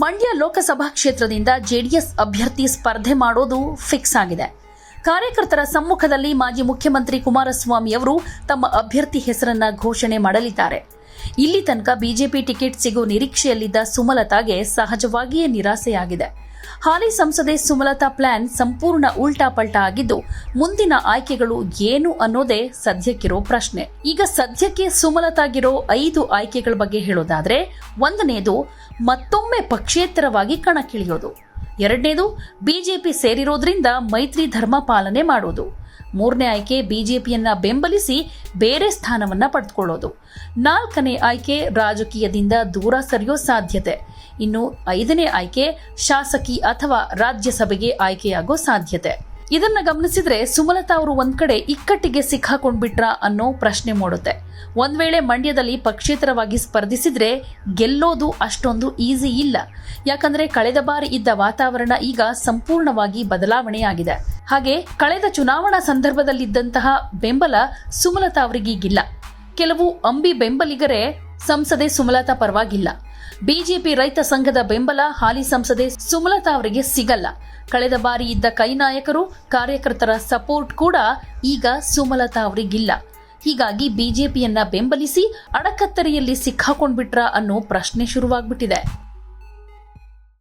ಮಂಡ್ಯ ಲೋಕಸಭಾ ಕ್ಷೇತ್ರದಿಂದ ಜೆಡಿಎಸ್ ಅಭ್ಯರ್ಥಿ ಸ್ಪರ್ಧೆ ಮಾಡೋದು ಫಿಕ್ಸ್ ಆಗಿದೆ. ಕಾರ್ಯಕರ್ತರ ಸಮ್ಮುಖದಲ್ಲಿ ಮಾಜಿ ಮುಖ್ಯಮಂತ್ರಿ ಕುಮಾರಸ್ವಾಮಿ ಅವರು ತಮ್ಮ ಅಭ್ಯರ್ಥಿ ಹೆಸರನ್ನ ಘೋಷಣೆ ಮಾಡಲಿದ್ದಾರೆ. ಇಲ್ಲಿ ತನಕ ಬಿಜೆಪಿ ಟಿಕೆಟ್ ಸಿಗೋ ನಿರೀಕ್ಷೆಯಲ್ಲಿದ್ದ ಸುಮಲತಾಗೆ ಸಹಜವಾಗಿಯೇ ನಿರಾಸೆಯಾಗಿದೆ. ಹಾಲಿ ಸಂಸದೆ ಸುಮಲತಾ ಪ್ಲಾನ್ ಸಂಪೂರ್ಣ ಉಲ್ಟಾ ಪಲ್ಟಾ ಆಗಿದ್ದು, ಮುಂದಿನ ಆಯ್ಕೆಗಳು ಏನು ಅನ್ನೋದೇ ಸದ್ಯಕ್ಕಿರೋ ಪ್ರಶ್ನೆ. ಈಗ ಸದ್ಯಕ್ಕೆ ಸುಮಲತಾಗಿರೋ ಐದು ಆಯ್ಕೆಗಳ ಬಗ್ಗೆ ಹೇಳೋದಾದ್ರೆ, ಒಂದನೇದು ಮತ್ತೊಮ್ಮೆ ಪಕ್ಷೇತರವಾಗಿ ಕಣಕ್ಕಿಳಿಯೋದು. ಎರಡನೇದು, ಬಿಜೆಪಿ ಸೇರಿರೋದ್ರಿಂದ ಮೈತ್ರಿ ಧರ್ಮ ಪಾಲನೆ ಮಾಡೋದು. ಮೂರನೇ ಆಯ್ಕೆ, ಬಿಜೆಪಿಯನ್ನ ಬೆಂಬಲಿಸಿ ಬೇರೆ ಸ್ಥಾನವನ್ನ ಪಡೆದುಕೊಳ್ಳೋದು. ನಾಲ್ಕನೇ ಆಯ್ಕೆ, ರಾಜಕೀಯದಿಂದ ದೂರ ಸರಿಯೋ ಸಾಧ್ಯತೆ. ಇನ್ನು ಐದನೇ ಆಯ್ಕೆ, ಶಾಸಕಿ ಅಥವಾ ರಾಜ್ಯಸಭೆಗೆ ಆಯ್ಕೆಯಾಗೋ ಸಾಧ್ಯತೆ. ಇದನ್ನ ಗಮನಿಸಿದ್ರೆ ಸುಮಲತಾ ಅವರು ಒಂದ್ ಕಡೆ ಇಕ್ಕಟ್ಟಿಗೆ ಸಿಕ್ಕಾಕೊಂಡ್ಬಿಟ್ರ ಅನ್ನೋ ಪ್ರಶ್ನೆ ಮೂಡುತ್ತೆ. ಒಂದ್ ವೇಳೆ ಮಂಡ್ಯದಲ್ಲಿ ಪಕ್ಷೇತರವಾಗಿ ಸ್ಪರ್ಧಿಸಿದ್ರೆ ಗೆಲ್ಲೋದು ಅಷ್ಟೊಂದು ಈಸಿ ಇಲ್ಲ. ಯಾಕಂದ್ರೆ ಕಳೆದ ಬಾರಿ ಇದ್ದ ವಾತಾವರಣ ಈಗ ಸಂಪೂರ್ಣವಾಗಿ ಬದಲಾವಣೆಯಾಗಿದೆ. ಹಾಗೆ ಕಳೆದ ಚುನಾವಣಾ ಸಂದರ್ಭದಲ್ಲಿದ್ದಂತಹ ಬೆಂಬಲ ಸುಮಲತಾ ಅವರಿಗೀಗಿಲ್ಲ. ಕೆಲವು ಅಂಬಿ ಬೆಂಬಲಿಗರೇ ಸಂಸದೆ ಸುಮಲತಾ ಪರವಾಗಿಲ್ಲ. ಬಿಜೆಪಿ ರೈತ ಸಂಘದ ಬೆಂಬಲ ಹಾಲಿ ಸಂಸದೆ ಸುಮಲತಾ ಅವರಿಗೆ ಸಿಗಲ್ಲ. ಕಳೆದ ಬಾರಿ ಇದ್ದ ಕೈ ನಾಯಕರು, ಕಾರ್ಯಕರ್ತರ ಸಪೋರ್ಟ್ ಕೂಡ ಈಗ ಸುಮಲತಾ ಅವರಿಗಿಲ್ಲ. ಹೀಗಾಗಿ ಬಿಜೆಪಿಯನ್ನ ಬೆಂಬಲಿಸಿ ಅಡಕತ್ತರಿಯಲ್ಲಿ ಸಿಕ್ಕಾಕೊಂಡ್ಬಿಟ್ರ ಅನ್ನೋ ಪ್ರಶ್ನೆ ಶುರುವಾಗ್ಬಿಟ್ಟಿದೆ.